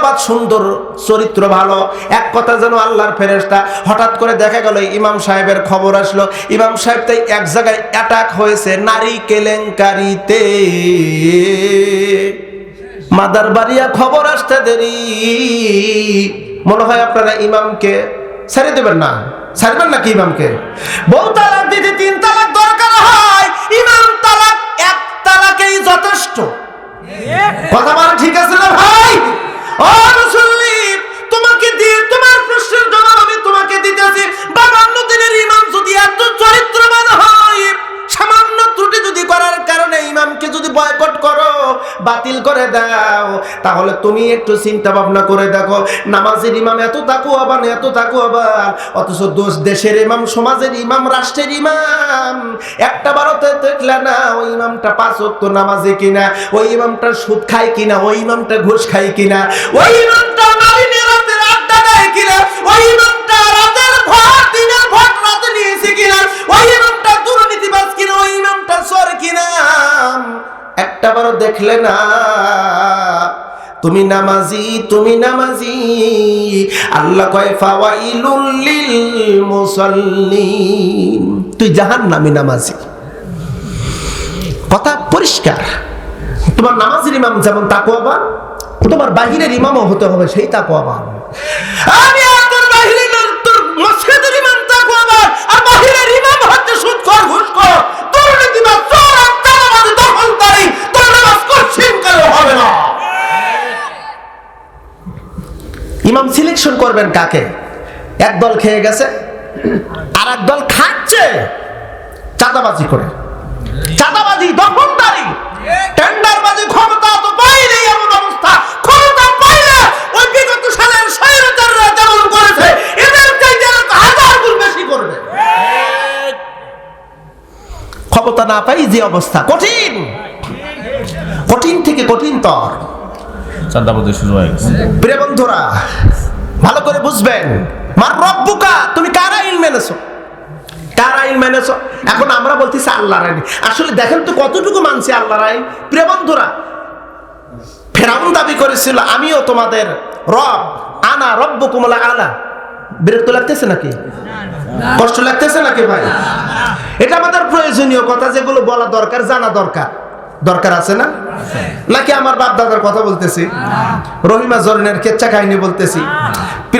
অবাক সুন্দর চরিত্র ভালো। এক কথা যেন আল্লাহর ফেরেশতা হঠাৎ করে দেখা গেল, ইমাম সাহেবের খবর আসলো। ইমাম সাহেব তাই এক জায়গায় অ্যাটাক হয়েছে, নারী কেলেঙ্কারিতে। মাদার বাড়িয়া খবর আসতে দেরি। মনে হয় আপনারা ইমামকে ছেড়ে দেবেন না। ছাড়বেন নাকি ইমামকে? বউ তালাক দিতে তিন তালাক দরকার হয়। ইমাম কথা বলা ঠিক আছে না ভাই? ও মুসল্লি, তোমাকে দিয়ে তোমার প্রশ্নের জবাব আমি তোমাকে দিতেছি। বাবান্ন দিনের ইমাম যদি এত চরিত্রবান হয়, সামান্য ত্রুটি যদি করার কারণে ইমামকে যদি বয়কট করো, বাতিল করে দাও, তাহলে তুমি একটু চিন্তা ভাবনা করে দেখো, নামাজের ইমাম এত তাকু আবার এত তাকু আবার অথচ দোষ দেশের ইমাম, সমাজের ইমাম, রাষ্ট্রের ইমাম, একটা বারোতে দেখলে না, ওই ইমামটা পাঁচ নামাজে কিনা, ওই ইমামটা সুদ খায় কিনা, ওই ইমামটা ঘুষ খায় কিনা, ওই ইমামটা দেখলে না, তুমি নামাজি তুমি নামাজি, আল্লাহ কয়, ফাওয়াইলুল লিল মুসাল্লিন, তুই জাহান্নামী নামাজি। কথা পরিষ্কার। তোমার নামাজের ইমাম যেমন তাকওয়াবান, তোমার বাহিরের ইমামও হতে হবে সেই তাকওয়াবান। আমি তোর বাহিরের তোর মসজিদের ইমাম তাকওয়াবান, আর বাহিরের ইমাম হচ্ছে সুদখোর ঘুষখোর। দুর্নীতিবাজ চোর আর চাঁদাবাজি দখলকারী, তোর নামাজ করছিন কেন হবে না? ইমাম সিলেকশন করবেন কাকে? এক দল খেয়ে গেছে আর এক দল খাচ্ছে, চাঁদাবাজি করে। চাঁদাবাজি দখলদারি টেন্ডারবাজি ক্ষমতা তো পাইলে এমন অবস্থা ক্ষমতা পাইলে ওই বিগত সালের স্বৈরাচাররা যেমন করেছে এদের চাইতে হাজার গুণ বেশি করবে। ক্ষমতা না পাই যে অবস্থা কঠিন। কঠিন থেকে কঠিন তর। চাঁদাবাজি শুরু হয়ে গেছে। প্রিয় বন্ধুরা ভালো করে বুঝবেন মার রব্বুকা তুমি কার আইন মেনেছো কার আইন মেনেছো এখন আমরা বলতেছি আল্লাহর আইন। আসলে দেখেন তো কতটুকু মানছি আল্লাহর আইন। প্রিয় বন্ধুরা, ফেরাউন দাবি করেছিল, আমিও তোমাদের রব, আনা রব্বু কুমলা আনা বিরক্ত লাগতেছে নাকি? কষ্ট লাগতেছে নাকি ভাই? এটা আমাদের প্রয়োজনীয় কথা, যেগুলো বলা দরকার, জানা দরকার। দরকার আছে না? নাকি আমার বাপ দাদার কথা বলতেছি? রহিমা জরিনের কেচ্চা কাহিনী বলতেছি।